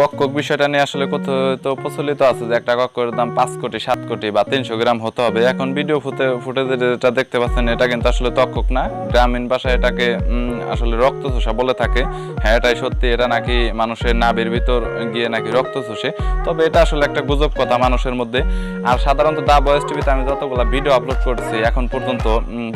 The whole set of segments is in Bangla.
কক কক বিষয়টা নিয়ে আসলে কত তো প্রচলিত আছে যে একটা কক্কর দাম পাঁচ কোটি, সাত কোটি বা তিনশো গ্রাম হতে হবে। এখন ভিডিও ফুটে ফুটেজে যেটা দেখতে পাচ্ছেন, এটা কিন্তু আসলে তক্কক না। গ্রামীণ ভাষায় এটাকে আসলে রক্ত চোষা বলে থাকে। হ্যাঁ এটাই সত্যি, এটা নাকি মানুষের নাভির ভিতর গিয়ে নাকি রক্ত চষে। তবে এটা আসলে একটা গুজব কথা মানুষের মধ্যে। আর সাধারণত দা বয়স টিভিতে আমি যতগুলো ভিডিও আপলোড করছি, এখন পর্যন্ত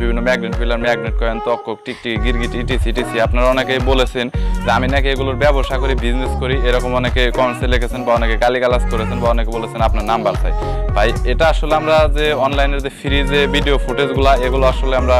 বিভিন্ন ম্যাগনেট ফিলার ম্যাগনেট কয়েন তক্কক টিকটিক, গিরগিট ইটিসি ইটিসি আপনারা অনেকেই বলেছেন যে আমি নাকি এগুলোর ব্যবসা করি বিজনেস করি। এরকম অনেকে কমেন্টসে লিখেছেন বা অনেকে গালিগালাজ করেছেন বা অনেকে বলেছেন, আপনার নাম্বার চাই। ভাই, এটা আসলে আমরা যে অনলাইনের যে ফ্রি যে ভিডিও ফুটেজগুলো এগুলো আসলে আমরা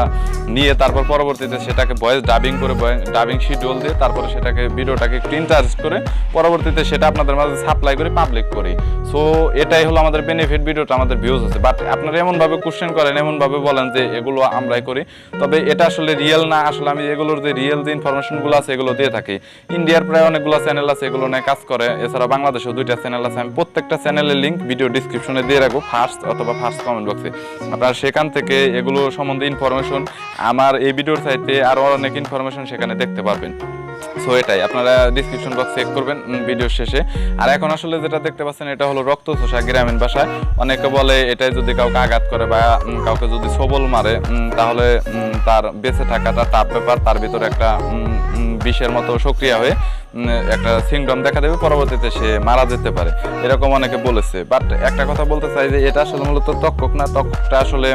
নিয়ে তারপর পরবর্তীতে সেটাকে ভয়েস ডাবিং করে ডাবিং শিডিউল দিয়ে তারপরে সেটাকে ভিডিওটাকে ইন্টারেস্ট করে পরবর্তীতে সেটা আপনাদের মাঝে সাপ্লাই করে পাবলিক করি। সো এটাই হলো আমাদের বেনিফিট ভিডিওটা, আমাদের ভিউজ আছে। বাট আপনারা এমনভাবে কোশ্চেন করেন, এমনভাবে বলেন যে এগুলো আমরাই করি। তবে এটা আসলে রিয়েল না, আসলে আমি এগুলোর যে রিয়েল যে ইনফরমেশনগুলো আছে এগুলো দিয়ে থাকি। ইন্ডিয়ার প্রায় অনেকগুলো চ্যানেল আছে, এগুলো নিয়ে কাজ করে। এছাড়া বাংলাদেশেও দুইটা চ্যানেল আছে। আমি প্রত্যেকটা চ্যানেলের লিঙ্ক ভিডিও ডিসক্রিপশনে দিয়ে রাখব ফার্স্ট অথবা ফার্স্ট কমেন্ট বক্সে আপনারা সেখান থেকে এগুলো সম্বন্ধে ইনফরমেশন আমার এই ভিডিওর সাইটে আরও অনেক ইনফরমেশন সেখানে দেখতে পারবেন। সো এটাই। আপনারা ডিসক্রিপশন বক্স চেক করবেন ভিডিও শেষে। আর এখন আসলে যেটা দেখতে পাচ্ছেন, এটা হলো রক্ত চোষা গ্রামীণ ভাষায় অনেকে বলে এটাই যদি কাউকে আঘাত করে বা কাউকে যদি সবল মারে তাহলে তার বেঁচে থাকাটা তার ব্যাপার, তার ভিতরে একটা বিষের মতো সক্রিয়া হয়ে একটা সিংডম দেখা দেবে, পরবর্তীতে সে মারা যেতে পারে। এরকম অনেকে বলেছে। বাট একটা কথা বলতে চাই যে, এটা আসলে মূলত তক্ষক না? তক্ষকটা আসলে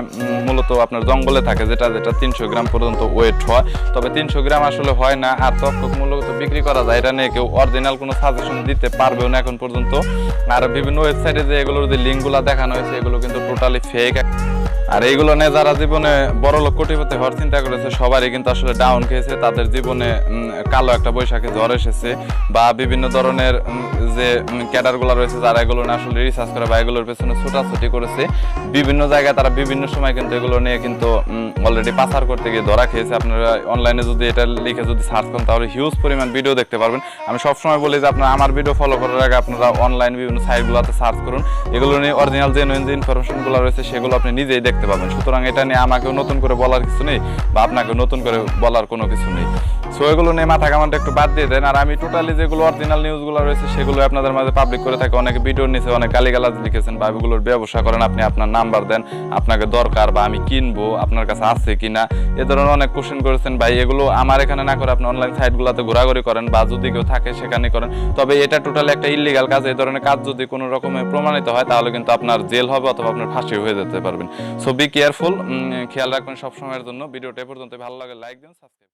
মূলত আপনার জঙ্গলে থাকে, যেটা যেটা তিনশো গ্রাম পর্যন্ত ওয়েট হয়। তবে তিনশো গ্রাম আসলে হয় না, আর তক্ষক মূলত বিক্রি করা যায়। এটা নিয়ে কেউ অরিজিনাল কোনো সাজেশন দিতে পারবেও না এখন পর্যন্ত। আর বিভিন্ন ওয়েবসাইটে যে এগুলোর যে লিঙ্কগুলো দেখানো হয়েছে, এগুলো কিন্তু টোটালি ফেক আর এইগুলো নিয়ে যারা জীবনে বড় লোক কোটিপতি হওয়ার চিন্তা করেছে, সবারই কিন্তু আসলে ডাউন খেয়েছে। তাদের জীবনে কালো একটা বৈশাখী জ্বর এসেছে বা বিভিন্ন ধরনের যে ক্যাডারগুলো রয়েছে যারা এগুলো নিয়ে আসলে রিসার্চ করে বা এগুলোর পেছনে ছোটাছুটি করেছে, বিভিন্ন জায়গায় তারা বিভিন্ন সময় কিন্তু এগুলো নিয়ে কিন্তু অলরেডি পাচার করতে গিয়ে ধরা খেয়েছে। আপনারা অনলাইনে যদি এটা লিখে যদি সার্চ করেন, তাহলে হিউজ পরিমাণ ভিডিও দেখতে পারবেন। আমি সবসময় বলি যে, আপনারা আমার ভিডিও ফলো করার আগে আপনারা অনলাইন বিভিন্ন সাইটগুলোতে সার্চ করুন। এগুলো নিয়ে অরিজিনাল যে ইনফরমেশনগুলো রয়েছে, সেগুলো আপনি নিজেই দেখতে পাবেন। সুতরাং এটা নিয়ে আমাকেও নতুন করে বলার কিছু নেই বা আপনাকে নতুন করে বলার কোনো কিছু নেই। সো এগুলো নিয়ে মাথা কামানটা একটু বাদ দিয়ে দেন। আর আমি টোটালি যেগুলো অরিজিনাল নিউজগুলো রয়েছে সেগুলো আপনাদের মাঝে পাবলিক করে থাকি। অনেকে ভিডিওর নিচে অনেক গালিগালাজ লিখেছেন বা এগুলোর ব্যবসা করেন, আপনি আপনার নাম্বার দেন, আপনাকে দরকার বা আমি কিনবো, আপনার কাছে আছে কিনা, এ ধরনের অনেক কোশ্চেন করেছেন। ভাই, এগুলো আমার এখানে না করে আপনি অনলাইন সাইটগুলোতে ঘোরাঘুরি করেন বা যদি কেউ থাকে সেখানে করেন। তবে এটা টোটালি একটা ইলিগাল কাজ। এই ধরনের কাজ যদি কোনো রকমের প্রমাণিত হয়, তাহলে কিন্তু আপনার জেল হবে অথবা আপনার ফাঁসি হয়ে যেতে পারবেন। সো বি কেয়ারফুল খেয়াল রাখবেন সবসময়ের জন্য। ভিডিওটা এ পর্যন্ত ভালো লাগে লাইক দিন সাবস্ক্রাইব